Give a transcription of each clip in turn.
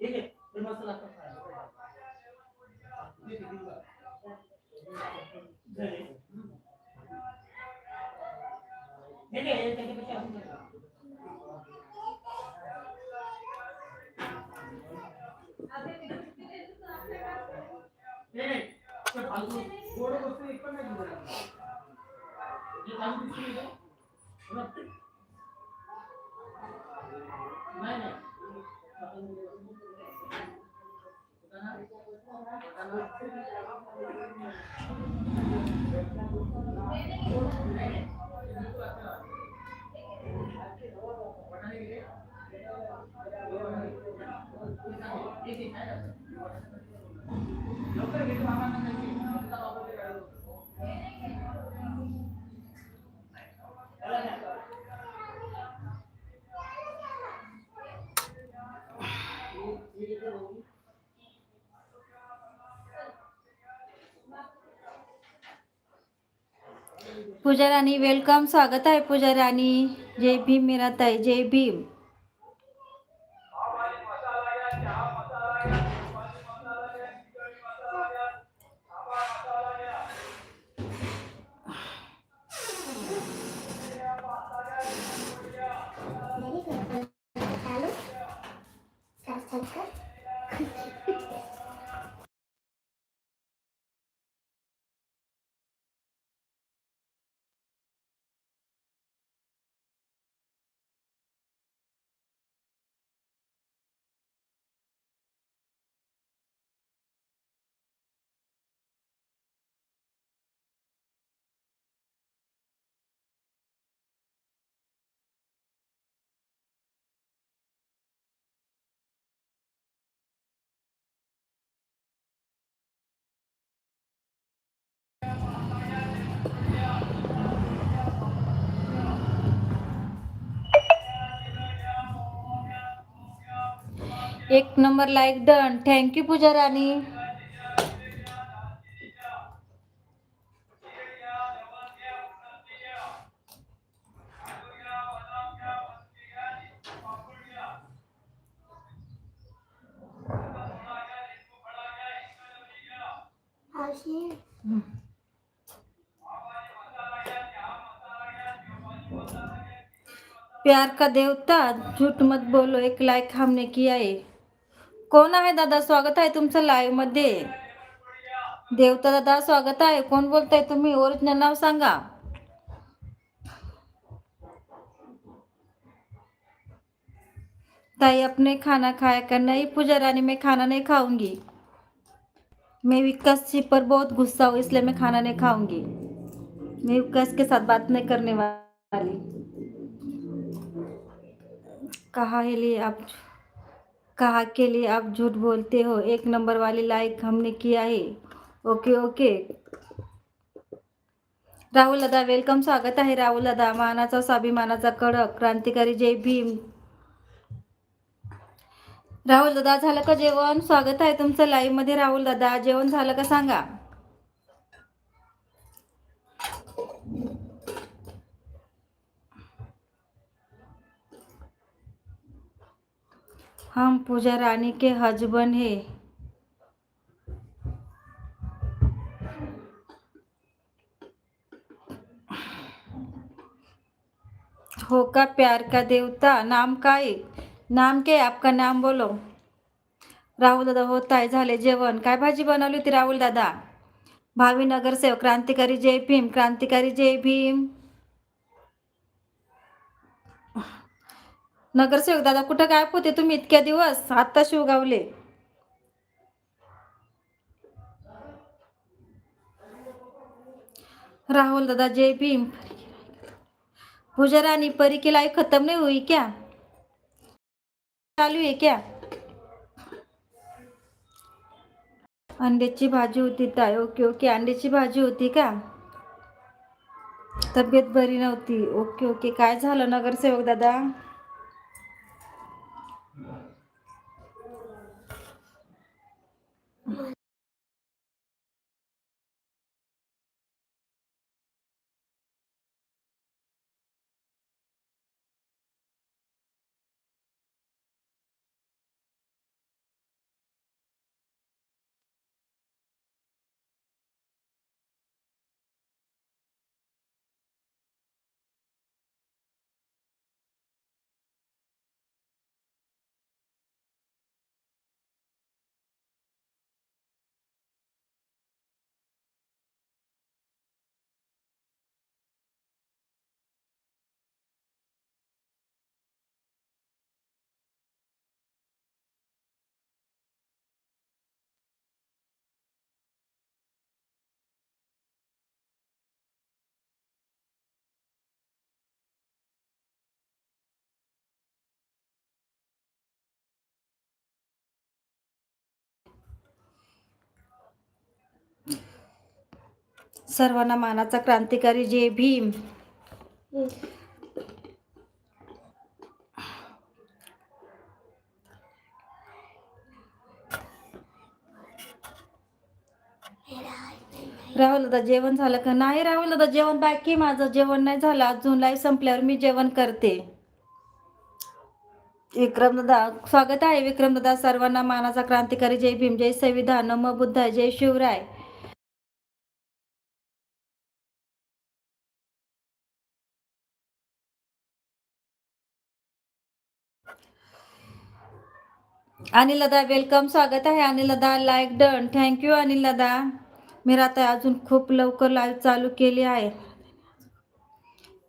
ठीक आहे No creo que tu mamá no. Pooja Rani welcome स्वागत आहे पूजा राणी जय भीम मीराताई जय भीम. एक number like done. Thank you Pooja Rani. प्यार का देवता, झूठ मत बोलो, एक लाइक हमने किया आहे कोण आहे दादा? स्वागत आहे तुमचं लाईव्हमध्ये. देवता दादा स्वागत आहे. कोण बोलताय तुम्ही? ओरिजिनल नाव सांगा. ताई अपने खाना खाया कर नहीं पूजा रानी मैं खाना नहीं खाऊंगी। मैं विकास जी पर बहुत गुस्सा हूँ इसलिए मैं खाना नहीं खाऊंगी। मैं विकास के साथ बात नहीं करने वाली। कहा है लिए आप? कहा के लिए आप झूठ बोलते हो? एक नंबर वाली लाइक हमने किया है ओके ओके राहुल दादा वेलकम स्वागत आहे. राहुल दादा मानाचा स्वाभिमानाचा कडक क्रांतिकारी जय भीम. राहुल दादा झालं का जेवण? स्वागत आहे तुमचं लाईव्हमध्ये. राहुल दादा जेवण झालं का सांगा? हम पूजा रानी के हजबन है। हो का प्यार का देवता नाम काय नाम के आपका नाम बोलो। राहुल दादा होत आहे झाले जेवण। काय भाजी बनवली होती राहुल दादा? भावी नगरसेवक क्रांतिकारी जय भीम क्रांतिकारी जय भीम। नगरसेवक दादा कुठं काय होते तुम्ही इतक्या दिवस? आत्ता शिवगावले. राहुल दादा जय भीम. पूजा रानी परी की लाइफ खत्म नहीं हुई क्या? चालू आहे क्या? अंड्याची भाजी होती ताई. Okay okay. अंड्याची भाजी होती का? तब्येत बरी नव्हती. Okay okay. काय झालं नगरसेवक दादा? सर्वांना मानाचा क्रांतिकारी जय भीम. राहुल दादा जेवण झालं का? नाही राहुल दादा जेवण बाकी माझं. जेवण नाही झालं. अजून लाईव्ह संपल्यावर मी जेवण करते. विक्रम दादा स्वागत आहे. विक्रम दादा सर्वांना मानाचा क्रांतिकारी जय भीम जय संविधान नम बुद्ध जय शिवराय. अनिल दादा वेलकम स्वागत आहे अनिल दादा. लाईक डन थँक्यू अनिल दादा. मी राहता अजून खूप लवकर लाईव्ह चालू केली आहे.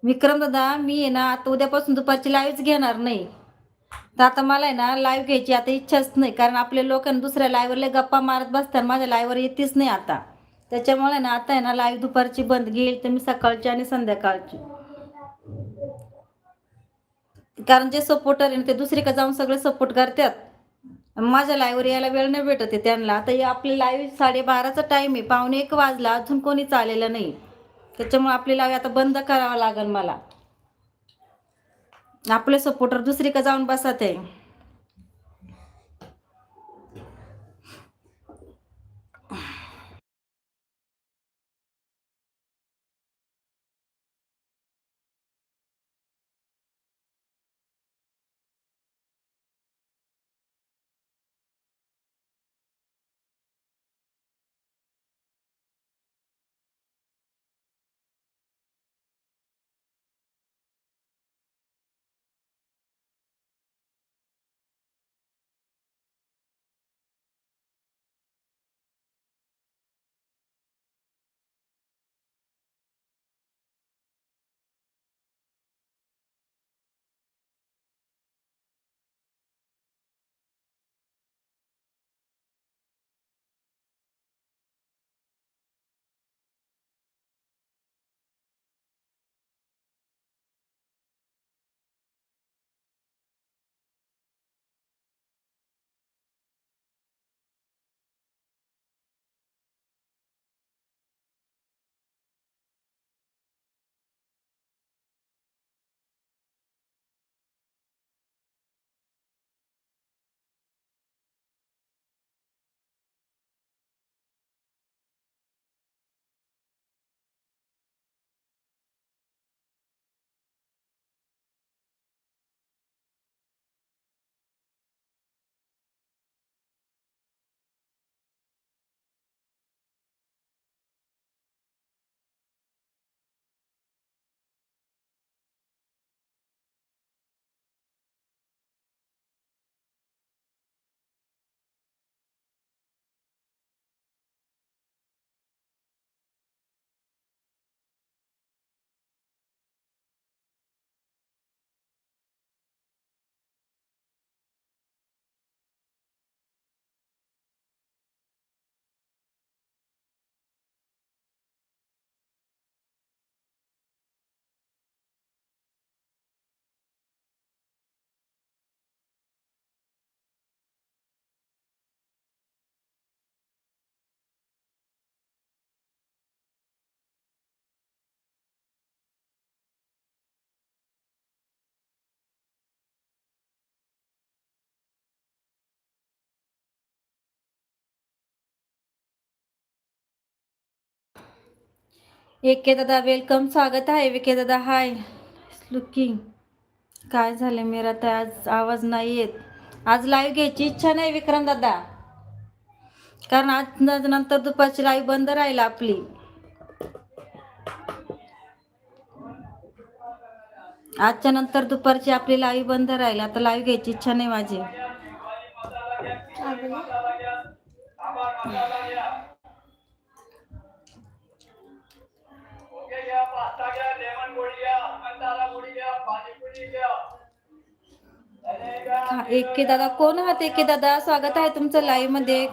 विक्रम दादा मी आहे ना आता उद्यापासून दुपारची लाईव्हच घेणार नाही. तर आता मला आहे ना लाईव्ह घ्यायची आता इच्छाच नाही. कारण आपले लोक दुसऱ्या लाईव्हरले गप्पा मारत बसतात. माझ्या लाईव्हवर येतेच नाही आता. त्याच्यामुळे ना आता आहे ना लाईव्ह दुपारची बंद घेईल. तर मी सकाळची आणि संध्याकाळची. कारण जे सपोर्टर आहे ना ते दुसरीकडे जाऊन सगळे सपोर्ट करतात. माझ्या लाईव्हवर यायला वेळ नाही भेटत आहे त्यांना. आता हे आपली लाईव्ह साडेबाराचा टाईम आहे. पावणे एक वाजला. अजून कोणीच आलेलं नाही. त्याच्यामुळे आपली लाईव्ह आता बंद करावं लागेल मला. आपले सपोर्टर दुसरीकडे जाऊन बसत आहे. एके दादा वेलकम स्वागत आहे. विके दादा हाय लुकिंग काय झालं मेरा तर आज आवाज नाही येत. आज लाईव्ह घ्यायची इच्छा नाही विक्रम दादा. कारण आज नंतर दुपारची लाईव्ह बंद राहील आपली. आजच्या नंतर दुपारची आपली लाईव्ह बंद राहील. आता लाईव्ह घ्यायची इच्छा नाही माझी क्या बोला हा, एके दादा कोण आहात? एके दादा स्वागत आहे तुमचं लाईव्हमध्ये.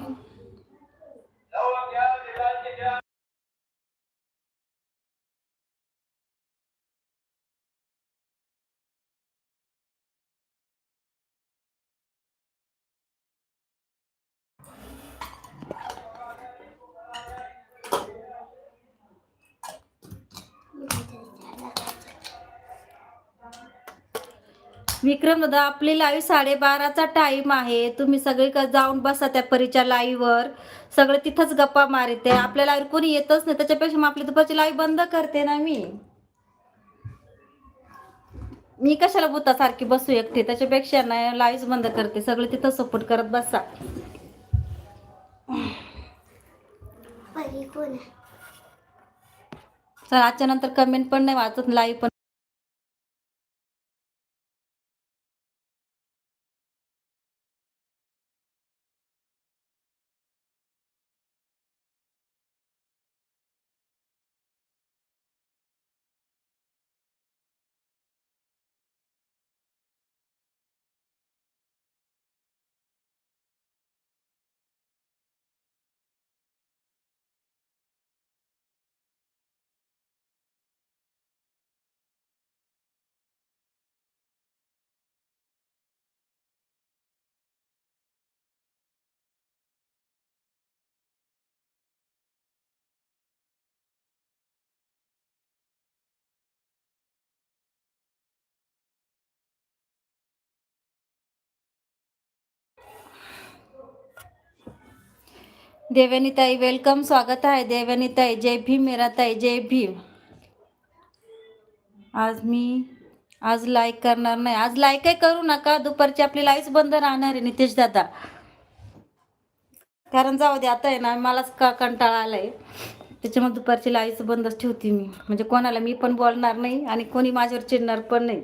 विक्रम दादा आपली लाईव्ह साडेबाराचा टाइम आहे. तुम्ही सगळीकडे जाऊन बसा त्या परीच्या लाईव्हवर सगळे तिथंच गप्पा मारते. आपल्या लाईव्ह कोणी येतच नाही. त्याच्यापेक्षा मग आपली दुपारची लाईव्ह बंद करते ना मी. मी कशाला भूतासारखी बसू एकटी? त्याच्यापेक्षा नाही लाईव्ह बंद करते. सगळे तिथं सपोर्ट करत बसा. चल आजच्या नंतर कमेंट पण नाही वाचत लाईव्ह पण देवनीताई वेलकम स्वागत आहे देवनीताई. जय भीम मेराताई जय भीम. आज मी आज लाईक करणार नाही. आज लाईकही करू नका. दुपारची आपली लाईव्ह बंद राहणार आहे नितेश दादा. कारण जाऊ दे आता आहे ना मलाच का कंटाळा आलाय. त्याच्यामुळे दुपारची लाईव्ह बंदच ठेवते मी. म्हणजे कोणाला मी पण बोलणार नाही आणि कोणी माझ्यावर चिडणार पण नाही.